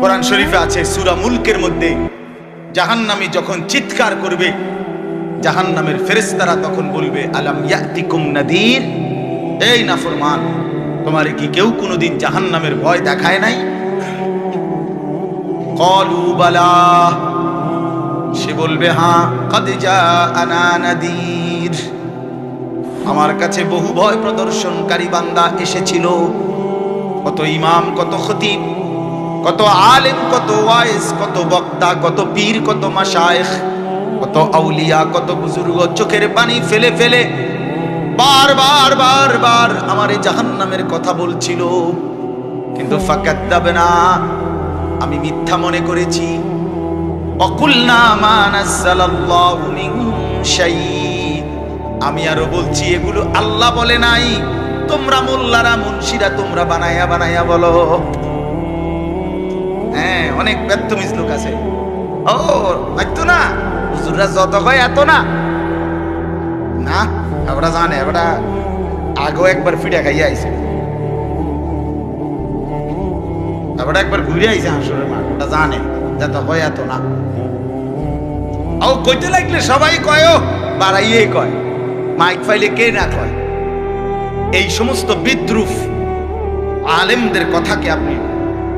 কোরআন শরীফে আছে সুরা মুলকের মধ্যে, জাহান্নামী যখন চিৎকার করবে, জাহান্নামের ফেরেশতারা তখন বলবে, আলাম ইয়াতিকুম নাদির? এই নাফরমান, তোমার কি কেউ কোনোদিন জাহান্নামের ভয় দেখায় নাই? কলু সে বলবে হ্যাঁ কদ জাআনা নাদির। আমার কাছে বহু ভয় প্রদর্শনকারী বান্দা এসেছিল, কত ইমাম, কত খতিব। কত আলেম, কত ওয়াইস, কত বক্তা, কত পীর, কত মাশায়েখ, কত আউলিয়া, কত বুজুর্গ চোখের পানি ফেলে ফেলে বার বার বার বার আমার এই জাহান্নামের কথা বলছিল। কিন্তু ফাকাদ্দাবে না আমি মিথ্যা মনে করেছি। অকুলনা মা নাযালাল্লাহু মিন শাই, আমি আরও বলছি, এগুলো আল্লাহ বলে নাই। তোমরা মোল্লারা, মুন্সিরা তোমরা বানায়া বানায়া বলো। হ্যাঁ অনেক ব্যর্থমিজ লোক আছে। ও হয়তো না। হুজুররা যত কয় এত না। না আমরা জানে আমরা আগেও একবার ফিডা খাইয়া আইছে। আমরা একবার ঘুরে আইছে হাসরের মাঠ ওটা জানে যত কয় এত না। ও, কইতে লাগলে সবাই কয় বাড়াইয়েই কয়, মাইক ফাইলে কে না কয়। এই সমস্ত বিদ্রুপ আলেমদের কথাকে আপনি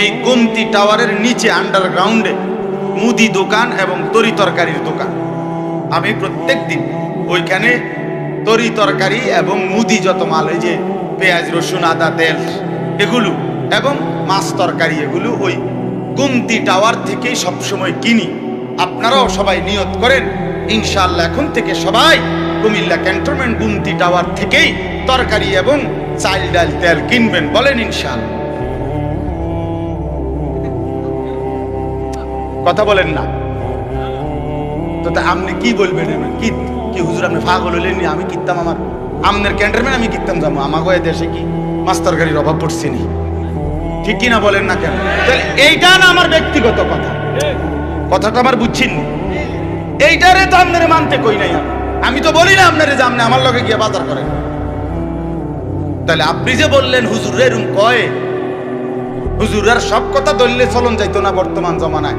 এই গুমতি টাওয়ারের নিচে আন্ডারগ্রাউন্ডে মুদি দোকান এবং তরি তরকারির দোকান। আমি প্রত্যেক দিন ওইখানে তরি তরকারি এবং মুদি যত মাল, এই যে পেঁয়াজ, রসুন, আদা, তেল, এগুলো এবং মাছ তরকারি এগুলো ওই গুমতি টাওয়ার থেকেই সবসময় কিনি। আপনারাও সবাই নিয়ত করেন ইনশাল্লাহ এখন থেকে সবাই কুমিল্লা ক্যান্টনমেন্ট গুমতি টাওয়ার থেকেই তরকারি এবং চাল, ডাল, তেল কিনবেন বলেন ইনশাআল্লাহ। কথা বলেন না। তো তা আপনি কি বলবেন? কি কি হুজুর, আপনি পাগল হলেন আমি কিনতাম আমার আমনের ক্যান্টনমেন্ট, আমি কিনতাম যাব আমাকে দেশে কি মাছ তরকারির অভাব পড়ছে নি? ঠিক কিনা বলেন না কেন? তাহলে এইটা না আমার ব্যক্তিগত কথা। কথাটা আমার বুঝছেন নি? এইটারে তো আপনারে মানতে কই নাই আমি। তো বলি না আপনারে যে আপনি আমার লগে গিয়ে বাজার করেন। তাহলে আপনি যে বললেন হুজুর এরম কয়? হুজুরার সব কথা ধরলে চলন যাইতো না বর্তমান জমানায়।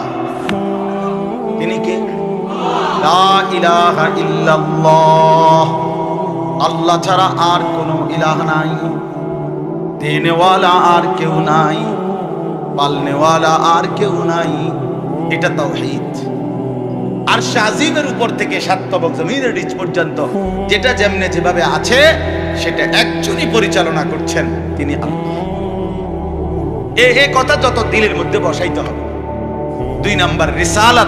আল্লাহ ছাড়া আর ইলাহ নাই। দেনেওয়ালা আর কেউ নাই। পালনেওয়ালা আর কেউ নাই। এটা আর শাজিমের উপর থেকে সাতবক জমিনের নিচ পর্যন্ত যেটা যেমনে যেভাবে আছে, সেটা একজনই পরিচালনা করছেন তিনি আল্লাহ। এ কথা যত দিলের মধ্যে বসাইতে হবে। দুই নাম্বার, রিসালাত।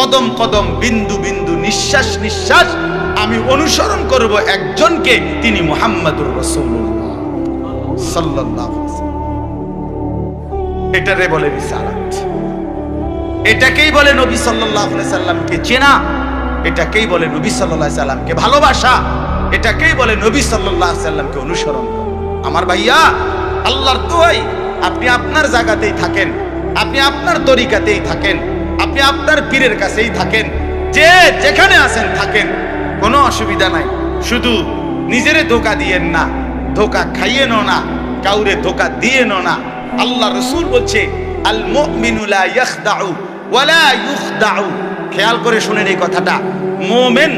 কদম কদম, বিন্দু বিন্দু, নিঃশ্বাস নিঃশ্বাস আমি অনুসরণ করব একজনকে, তিনি মোহাম্মদুর রসুল্লাহ ওয়াসাল্লাম। এটারে বলে রিসালাত এটাকেই বলে নবী আলাইহি সাল্লামকে চেনা এটাকেই বলে নবী আলাইহি সাল্লামকে ভালোবাসা এটাকেই বলে নবী আলাইহি সাল্লামকে অনুসরণ। আমার ভাইয়া, আল্লাহর দোয়াই আপনি আপনার জায়গাতেই থাকেন, আপনি আপনার তরিকাতেই থাকেন আপনি আপনার পীরের কাছেই থাকেন। যে যেখানে আছেন থাকেন। কোনো অসুবিধা নাই। শুধু নিজেরে ধোকা দিয়েন না। ধোকা খাইয়েনও না। কাউরে ধোকা দিয়ে দিয়েনও না। আল্লাহ রসুল বলছে আল খেয়াল করে শুনেন এই কথাটা। মোমেন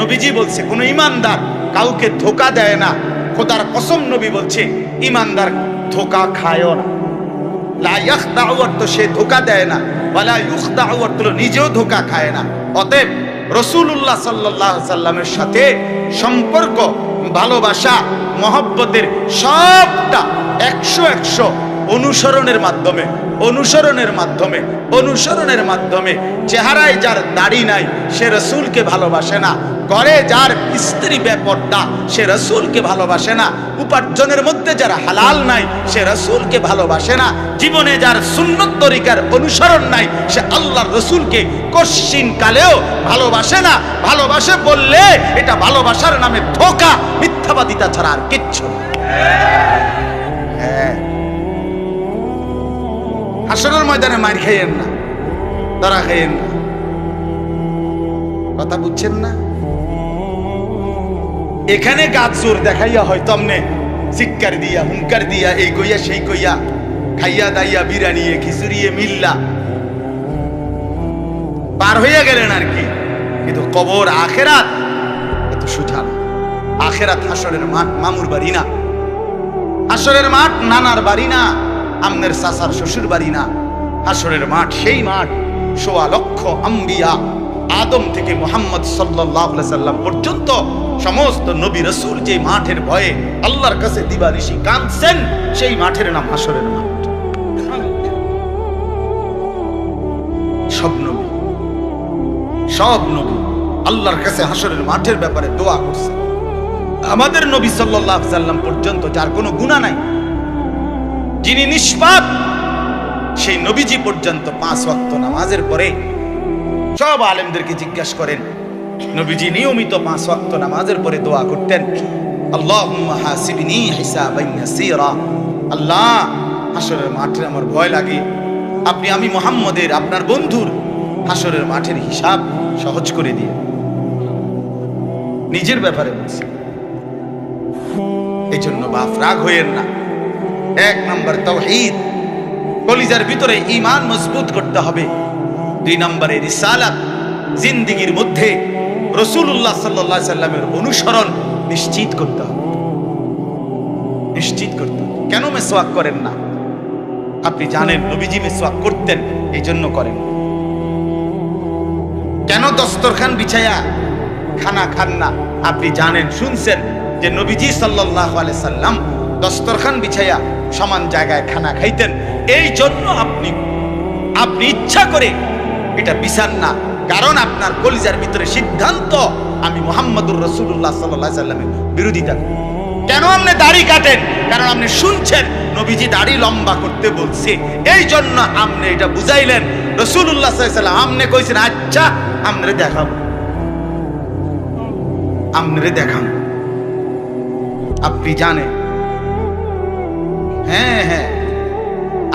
নবীজি বলছে, কোন ইমানদার কাউকে ধোকা দেয় না। খোদার কসম নবী বলছে, ইমানদার ধোকা খায়ও না। লা ইয়াখদাউ অর্থ সে ধোকা দেয় না। ইউখদাউ অর্থ হলো নিজেও ধোকা খায় না। অতএব রসুল্লাহ সাল্লাহ সাল্লামের সাথে সম্পর্ক, ভালোবাসা, মহব্বতের সবটা একশো একশো অনুসরণের মাধ্যমে অনুসরণের মাধ্যমে অনুসরণের মাধ্যমে, চেহারায় যার দাড়ি নাই, সে রসুলকে ভালোবাসে না। ঘরে যার স্ত্রী ব্যাপারটা সে রসুলকে ভালোবাসে না। উপার্জনের মধ্যে যার হালাল নাই, সে রসুলকে ভালোবাসে না। জীবনে যার সুন্নত তরিকার অনুসরণ নাই, সে আল্লাহর রসুলকে কশ্চিন কালেও ভালোবাসে না। ভালোবাসে বললে এটা ভালোবাসার নামে ধোকা, মিথ্যাবাদিতা ছাড়া আর কিচ্ছু। হ্যাঁ। হাসরের ময়দানে মার খাইয়েন না তারা খাইয়েন না। কথা বুঝছেন না? এখানে গাছ জোর দেখাইয়া হয় তমনে চিৎকার দিয়া, হুঙ্কার দিয়া, এই কইয়া, সেই কইয়া, খাইয়া দাইয়া বিরানিয়ে খিচুড়িয়ে মিল্লা। পার হইয়া গেলেন আর কি। কিন্তু কবর আখেরাত, এত সুঠাম। আখেরাত হাসরের মাঠ মামুর বাড়ি না। হাসরের মাঠ নানার বাড়ি না, আমনের সাসার শ্বশুর বাড়ি না। হাসরের মাঠ সেই মাঠ সোয়া লক্ষ আম্বিয়া। আদম থেকে মোহাম্মদ সাল্লাম পর্যন্ত সমস্ত নবী রসুল যে মাঠের ভয়ে আল্লাহর কাছে দিবানিশি কাঁদছেন, সেই মাঠের নাম হাসরের মাঠ। সব নবী সব নবী আল্লাহর কাছে হাসরের মাঠের ব্যাপারে দোয়া করছে। আমাদের নবী সাল্লাহ সাল্লাম পর্যন্ত যার কোনো গুণা নাই, যিনি নিষ্পাপ, সেই নবীজি পর্যন্ত পাঁচ ওয়াক্ত নামাজের পরে সব আলেমদেরকে জিজ্ঞাসা করেন, নবীজি নিয়মিত পাঁচ ওয়াক্ত নামাজের পরে দোয়া করতেন, আল্লাহুম্মা হাসিবনি হিসাবান ইয়াসীরা আল্লাহ হাসরের মাঠে আমার ভয় লাগে। আপনি আমি মোহাম্মদের, আপনার বন্ধুর হাসরের মাঠের হিসাব সহজ করে দিয়ে নিজের ব্যাপারে বলছি। এই জন্য বাপ রাগ হইয়েন না। এক নম্বর তৌহিদ কলিজার ভিতরে ইমান মজবুত করতে হবে। দুই নম্বরে রিসালাত, জিন্দিগির মধ্যে রসুল্লাহ সাল্লাহ সাল্লামের অনুসরণ নিশ্চিত করতে হবে। নিশ্চিত করতে হবে। কেন মেসওয়াক করেন না? আপনি জানেন নবীজি মেসওয়াক করতেন এই জন্য করেন। কেন দস্তরখান বিছায়া খানা খান না? আপনি জানেন, শুনছেন যে নবীজি সাল্লাহ সাল্লাম দস্তরখান বিছাইয়া সমান জায়গায় খানা খাইতেন। এই জন্য আপনি আপনি ইচ্ছা করে এটা বিছান না। কারণ আপনার কলিজার ভিতরে সিদ্ধান্ত, আমি মোহাম্মদুর রসুল্লাহ সাল্লাহ সাল্লামের বিরোধিতা করি। কেন আপনি দাড়ি কাটেন? কারণ আপনি শুনছেন, নবীজি দাড়ি লম্বা করতে বলছে। এই জন্য আপনি এটা বুঝাইলেন। রসুল্লাহ সাল্লাম, আপনি কইছেন আচ্ছা আমনে দেখাবো। আমনে দেখান আপনি জানেন? হ্যাঁ হ্যাঁ।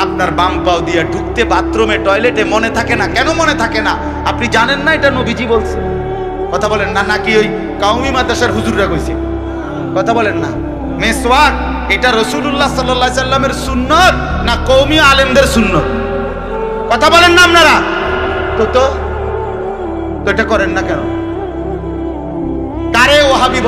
আপনার বাম পাও দিয়ে ঢুকতে বাথরুমে, টয়লেটে মনে থাকে না? কেন মনে থাকে না? আপনি জানেন না এটা নবীজি বলছে? কথা বলেন না, নাকি ওই কাউমি মাদ্রাসার হুজুররা কইছে? কথা বলেন না। মেসওয়াক, এটা রসুল্লাহ সাল্লাহ সাল্লামের সুন্নত না কৌমি আলেমদের সুন্নত? কথা বলেন না আপনারা। তো তো এটা করেন না কেন? ভাবি